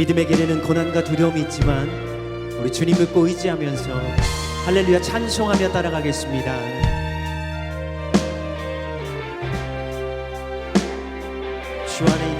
믿음의 길에는 고난과 두려움이 있지만 우리 주님 믿고 의지하면서 할렐루야 찬송하며 따라가겠습니다. 주 안에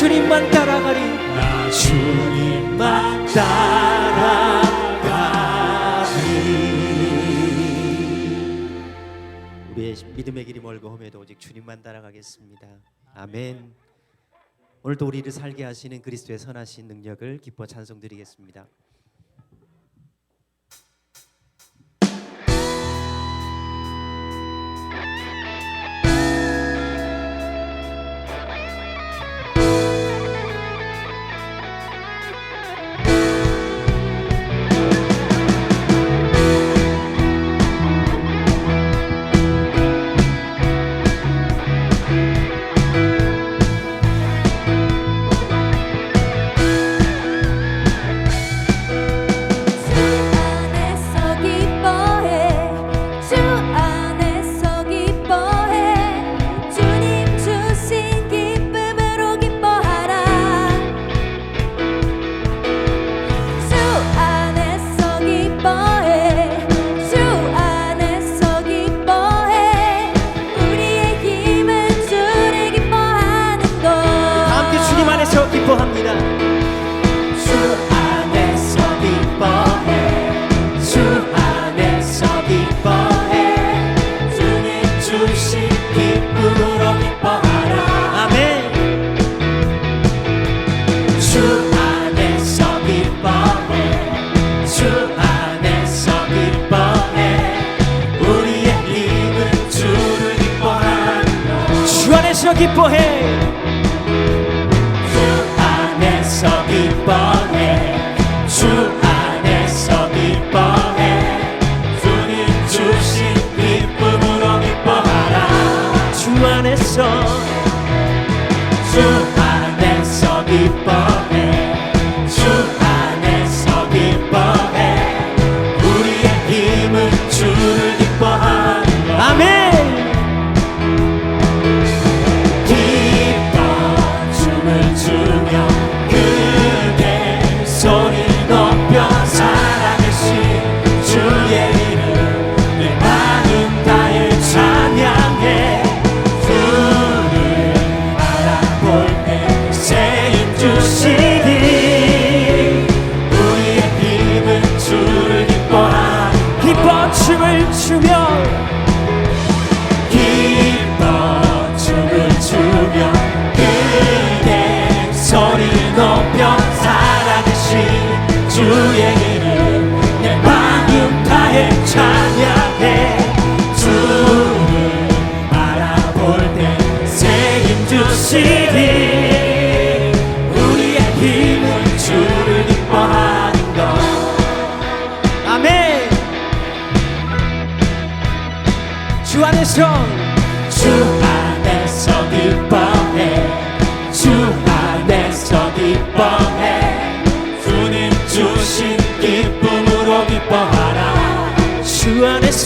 주님만 따라가리. 나 주님만 따라가리. 우리의 믿음의 길이 멀고 험해도 오직 주님만 따라가겠습니다. 아멘. 오늘도 우리를 살게 하시는 그리스도의 선하신 능력을 기뻐 찬송드리겠습니다. 기뻐합니다. 주 안에서 기뻐해. 주 안에서 기뻐해. 주님 주신 기쁨으로 기뻐하라. 아멘. 주 안에서 기뻐해. 주 안에서 기뻐해. 우리의 힘은 주를 기뻐하라 주 안에서 기뻐해. 안에서 기뻐해. 주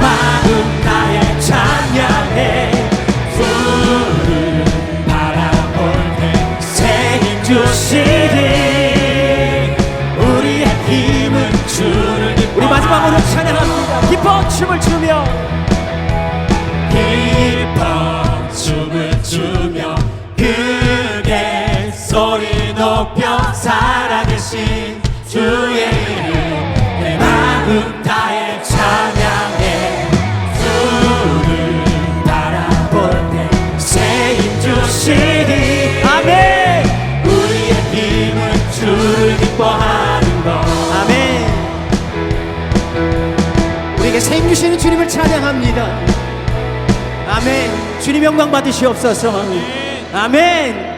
마음 나의 찬양해 불을 바라볼 때 세임 주시리. 우리의 힘은 주를 우리 마지막으로 찬양합니다. 춤을 추며. 기뻐 춤을 추며 그게 소리 높여 살아계신. 주님 영광 받으시옵소서 아멘.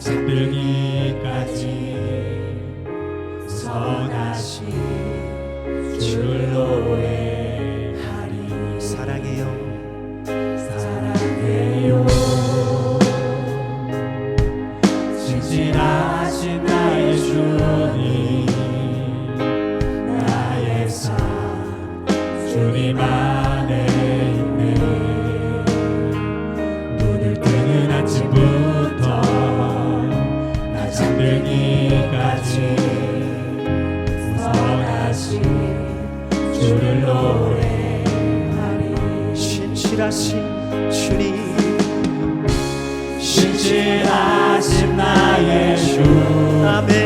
사들기까지 선하신 주 노래. 이르기까지 선하신 주를 노래하리. 신실하신 주님. 신실하신 나의 주. 아멘.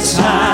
나의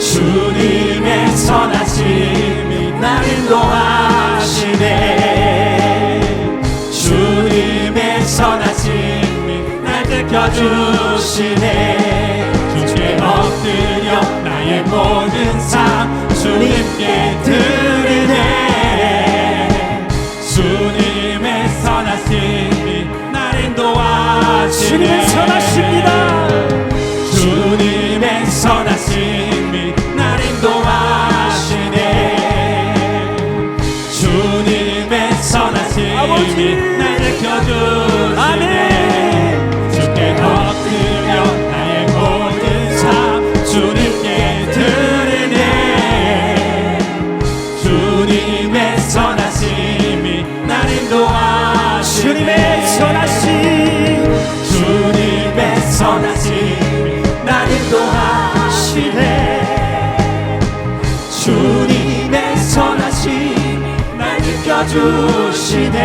주님의 선하심이 나를 인도하시네. 주님의 선하심이 날 지켜주시네. 주께 엎드려 나의 모든 삶 주님께 드리네. 주님의 선하심이 날 인도하시네 선하심이 날 인도하시네. 주님의 선하심이 날 지켜주시네.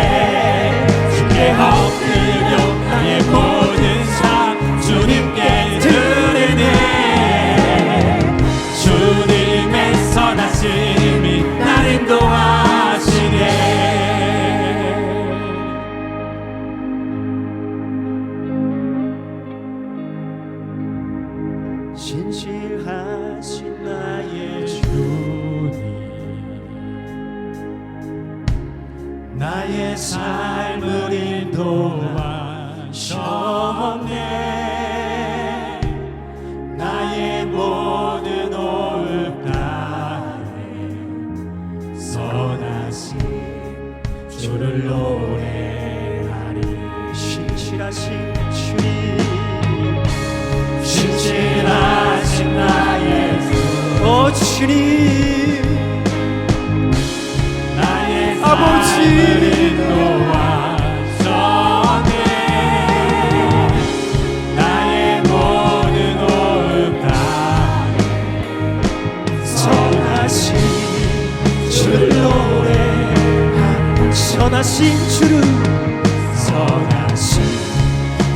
주께 엎 신실하신 나의 주 주님. 나의 삶을 인도하셨네 주님 아버지. 선하신 주를 선하신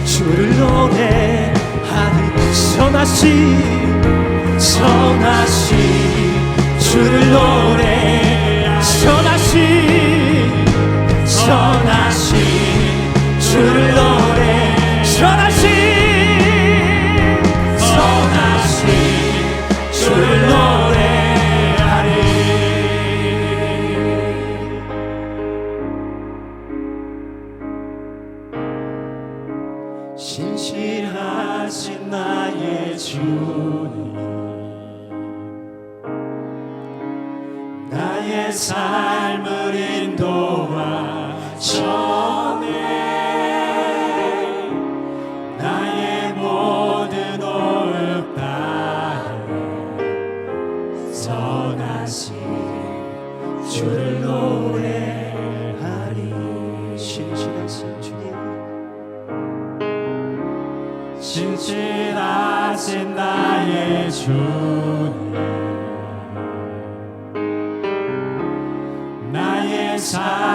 주를 노래하리 선하신 선하신 주를 노래 삶을 인도하셨네 나의 모든 오흡다에 선하신 주를 노래하리. 신실하신 주님. 신실하신 나의 주 님